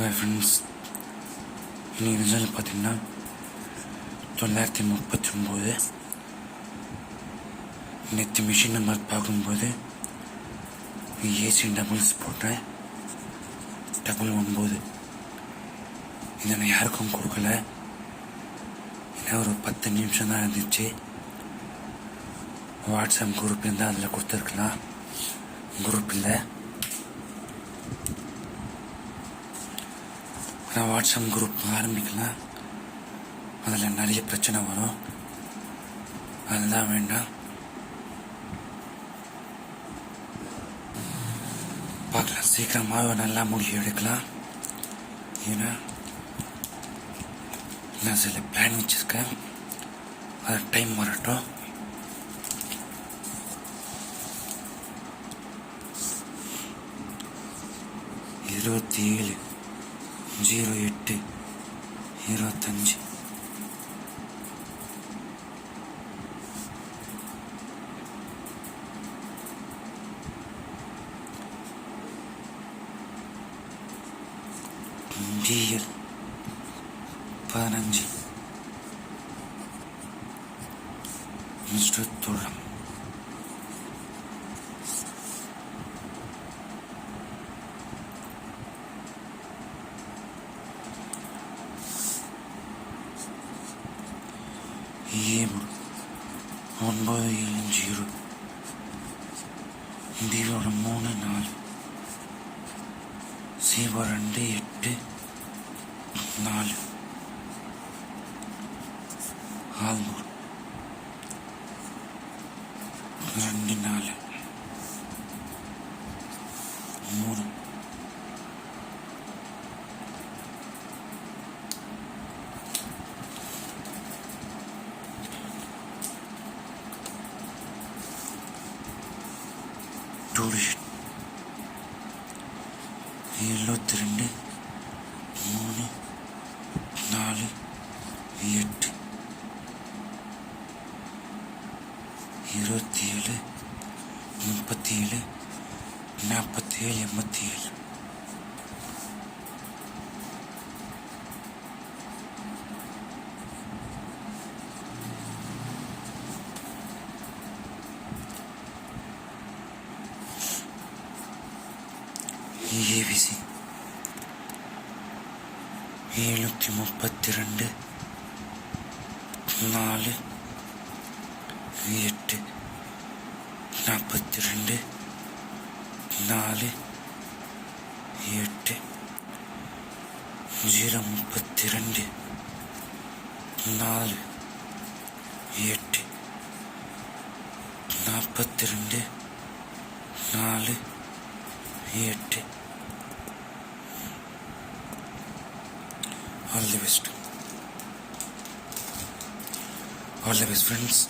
Hi friends இன்னைக்கு result பார்த்தீங்கன்னா தொள்ளாயிரத்தி முப்பத்தி ஒம்பது நேற்று மிஷின் நம்பர் பார்க்கும்போது ஏசி டபுள்ஸ் போட்டேன். டபுள் ஒம்பது. இதை நான் யாருக்கும் கொடுக்கல. ஏன்னா ஒரு பத்து நிமிஷம் தான் இருந்துச்சு. வாட்ஸ்அப் குரூப் இருந்தால் அதில் கொடுத்துருக்கலாம். குரூப் இல்லை. நான் வாட்ஸ்அப் குரூப் ஆரம்பிக்கலாம் அதில் நிறைய பிரச்சனை வரும் அதுதான் வேண்டாம் பார்க்கலாம் சீக்கிரமாக நல்லா முடிவு எடுக்கலாம் ஏன்னா நான் சில பிளான் வச்சுருக்கேன் அது டைம் வரட்டும் இருபத்தி ஏழு ஜீரோ எட்டு இருபத்தஞ்சு. டிஎல் பதினஞ்சு. மிஸ்டர் ஏம் ஒன்பது ஏழு ஜீரோ. இந்தியோட மூணு நாலு. சீவோ ரெண்டு எட்டு நாலு. ஆல்மூர் ரெண்டு நாலு. மூணு டூரிஸ்ட் எழுபத்தி ரெண்டு மூணு நாலு எட்டு. இருபத்தி ஏழு முப்பத்தி ஏழு நாற்பத்தி ஏழு எண்பத்தி ஏழு ஏபிசி எழுநூற்றி முப்பத்தி ரெண்டு நாலு எட்டு நாற்பத்தி ரெண்டு நாலு எட்டு ஜீரோ முப்பத்தி ரெண்டு நாலு எட்டு all the best all the best friends